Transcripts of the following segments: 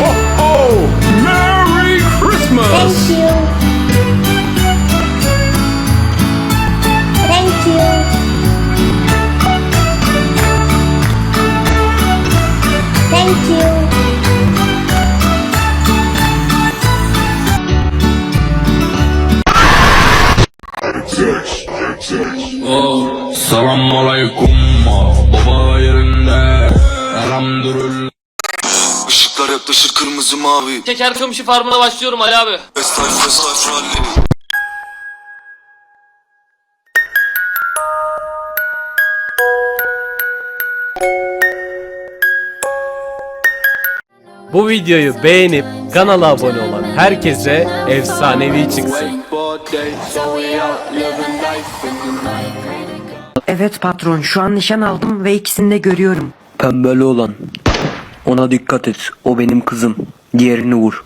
ho, ho! Merry Christmas! Thank you. Thank you. Thank you. Selam aleyküm baba yerinde Elhamdülillah Işıklar yaklaşır kırmızı mavi Şeker kamışı farmına başlıyorum Ali abi. Bu videoyu beğenip kanala abone olan herkese efsanevi çıksın. Evet patron şu an nişan aldım ve ikisini de görüyorum. Pembeli olan. Ona dikkat et. O benim kızım. Diğerini vur.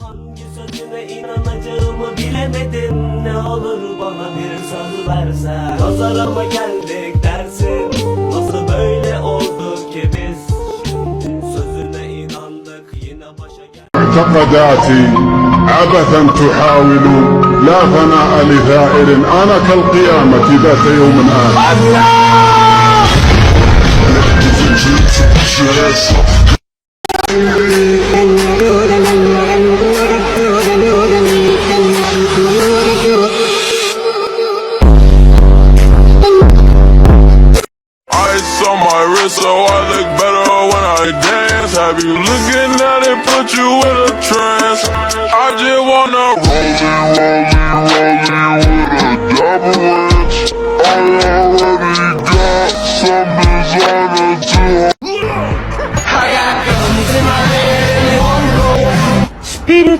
Hangi sözüne inanacağımı bilemedim Ne olur bana bir söz versen Pazara mı geldik dersin Nasıl böyle oldu ki biz Sözüne inandık yine başa geldik معتقداتي عبثا تحاول لا ثناء لثائر أنا كالقيامة ذات يوم آخر so I look better when I dance. Have you looking at it, put you in a trance? I just wanna roll it, roll it, roll it with a double H. I already got some designer too.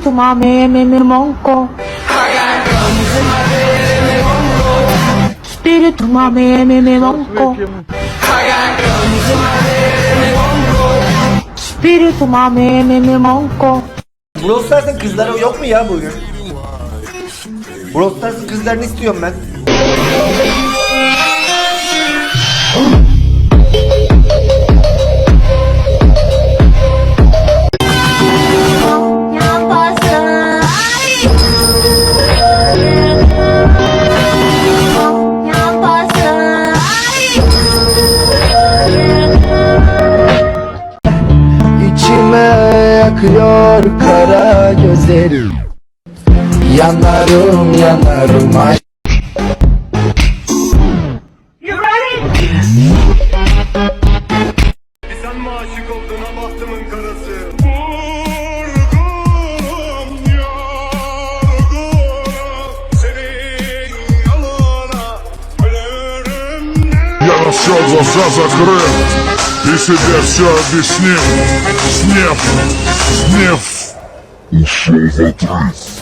Spiritu mame me me monko. Spiritu mame me me monko. Spiritu mame me me monko. Brawl Stars'ın kızları yok mu ya bugün? Brawl Stars'ın kızlarını istiyorum ben. Yanarım yanarım ay. Sen mi aşık oldun ha bahtımın karası? Vurgunum yorgunum senin yoluna ölürüm Я нашел глаза закрыл И себе все объяснил Снев, снев Ушел в отрыв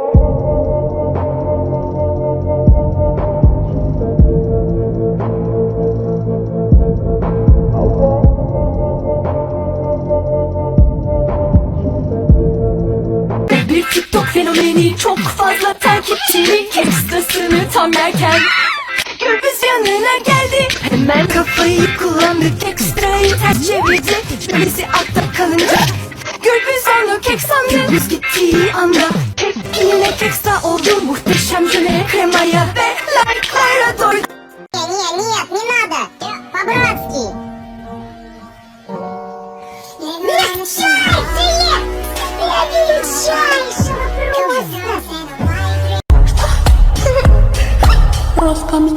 bir TikTok fenomeni çok fazla takipçili. Ekstrasını tam yerken Gürbüz yanına geldi. Hemen kafayı kullandı. Ekstrayı ters çevirdi. Şöylesi altta kalınca. Gürbüz onu kek sandı. Gürbüz gittiği anda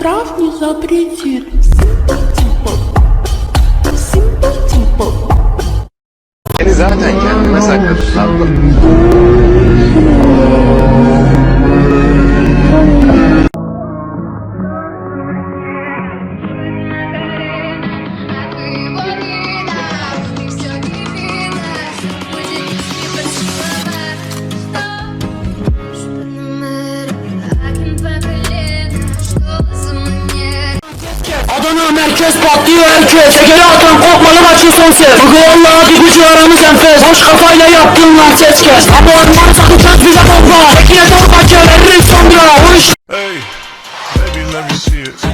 Роскомздрав не запретит. Seni zaten kendime sakladım sandım. Patlıyor herkes Tekeri atan korkmalı maçın son ses. Bugün Allah'a bir gücü aramız enfes. Boş kafayla yaptığın lan ses kes. Abi onları sakın çöz bize bomba. Tekine torba veririz sonra. O iş Hey, baby, let me see it.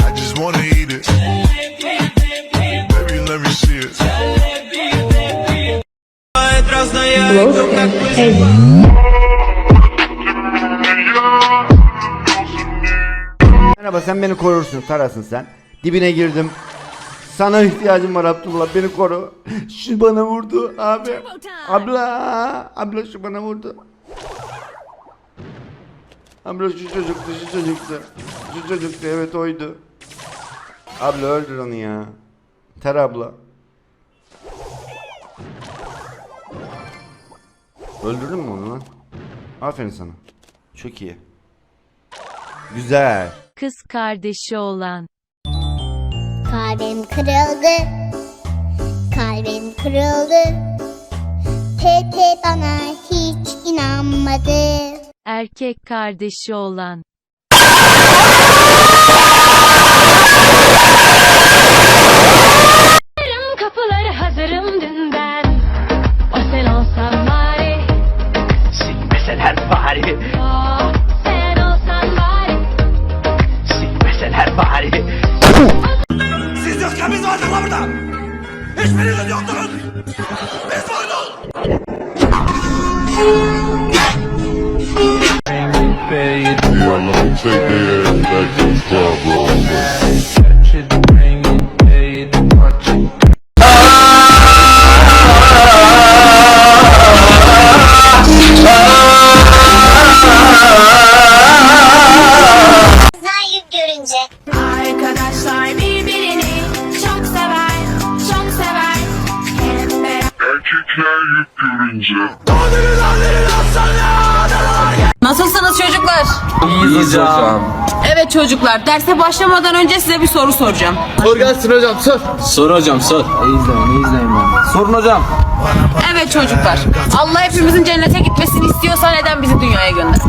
I just wanna eat it. Baby, let me see it. Merhaba sen beni korursun Tarasın sen. Dibine girdim. Sana ihtiyacım var Abdullah beni koru. Şu bana vurdu abi. Abla. Abla şu bana vurdu. Abla şu çocuktu şu çocuktu. Şu çocuktu evet oydu. Abla öldür onu ya. Ter abla. Öldürdün mü onu lan? Aferin sana. Çok iyi. Güzel. Kız kardeşi olan Kalbim kırıldı. Kalbim kırıldı. Pepe bana hiç inanmadı. erkek kardeşi olan Arkadaşlar birbirini çok sever Çok sever Hep beraber Erkekler yük görünce. Nasılsınız çocuklar? İyiyiz hocam. Evet çocuklar derse başlamadan önce size bir soru soracağım. Sor gelsin hocam sor. Sor hocam sor. Sorun hocam. Evet çocuklar Allah hepimizin cennete gitmesini istiyorsa neden bizi dünyaya gönderdi?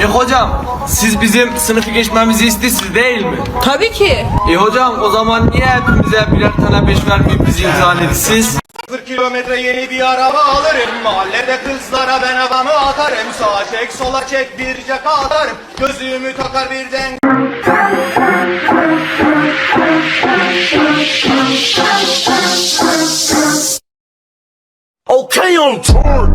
E hocam siz bizim sınıfı geçmemizi istiyorsunuz değil mi? Tabii ki. E hocam o zaman niye hepimize birer tane beş vermeyip bizi imtihan edirsiniz? 40 kilometre yeni bir araba alırım. Mahallede kızlara ben havamı atarım. Sağa çek sola çek bir caka atarım. Gözlüğümü takar birden. Okay, on tour.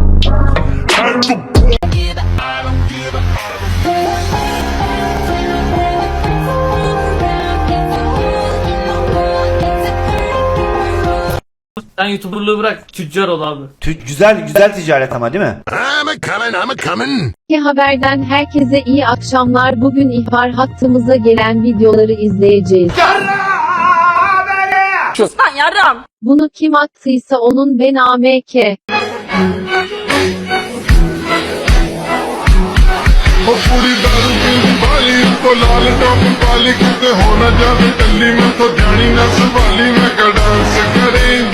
Sen YouTuber'lığı bırak tüccar ol abi. Güzel güzel ticaret ama değil mi? I'm a coming, I'm a coming. Ki haberden herkese iyi akşamlar. Bugün ihbar hattımıza gelen videoları izleyeceğiz. Lan yarram. Bunu kim attıysa onun ben AMK. ਉਹ ਕੁੜੀ ਦਾਰੂ ਪੀਂਦੀ ਵਾਲੀ ਕੋ ਲਾਲ ਟੌਪ ਵਾਲੀ ਕਿਤੇ ਹੋ ਨਾ ਜਾਵੇ ਕੱਲੀ ਮੈਂ ਤੋਂ ਜਾਣੀ ਨਾ ਸੰਭਾਲੀ ਮੈਂ ਕਾ ਡਾਂਸ ਕਰੇਂਗੀ